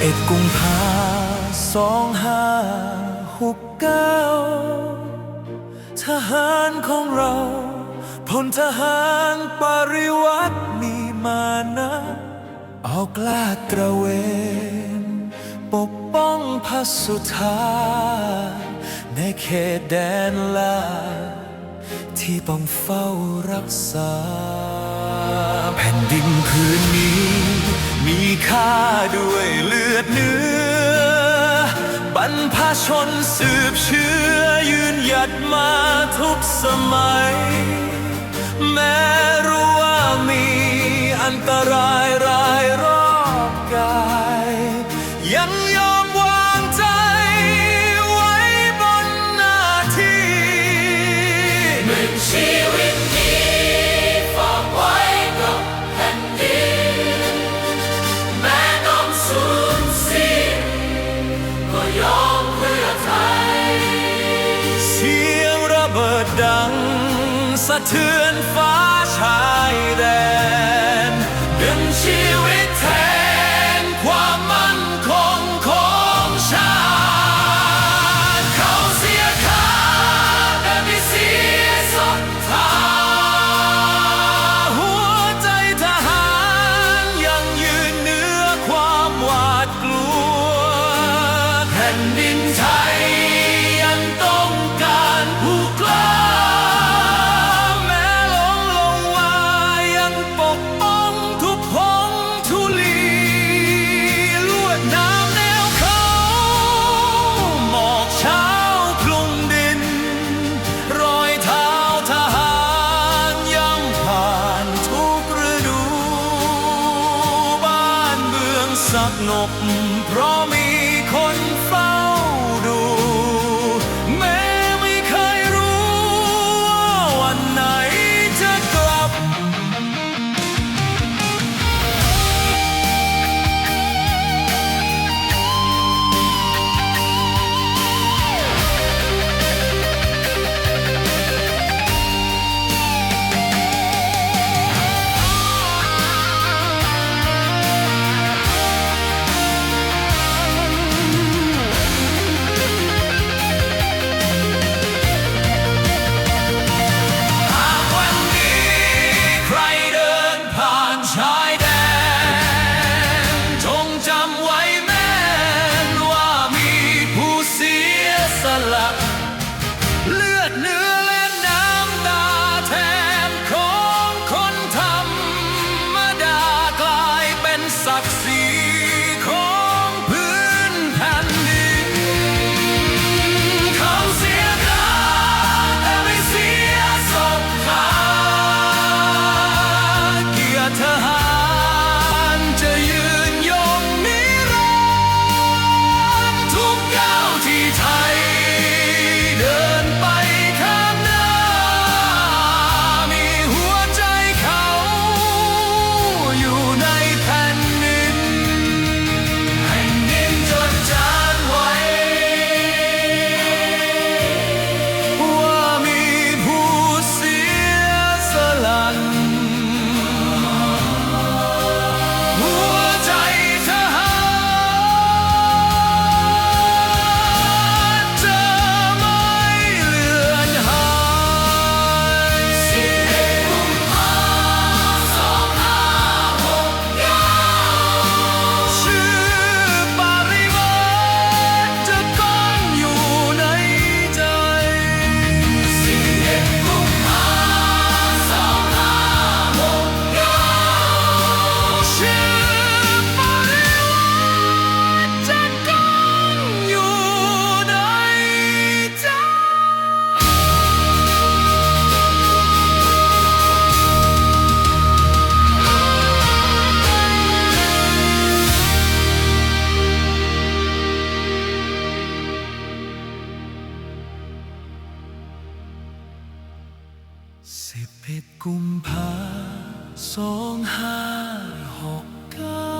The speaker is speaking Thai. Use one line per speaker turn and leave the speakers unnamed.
เอ็ดกุมภาสองห้าหกเก้าทหารของเราพลทหารปริวัติมีมานะเอากล้าตระเวน ปกป้องพระสุธาในเขตแดนลาที่ต้องเฝ้ารักษา แผ่นดินพื้นนี้ มีค่าด้วยเลือดเนื้อบรรพชนสืบเชื้อยืนหยัดมาทุกสมัย แม้
เทื
อนฟ้าชายแดนเป็นชีวิตแทนความมั่นคงของชาติ
เขาเสียค่าแต่ไม่เสียศรัทธา
หัวใจทหารยังยืนเหนือความหวาดกลัว
แผ่นดินไทย
มืองสงบเพราะมีคน 11 กุมภาสองห้าหกเก้า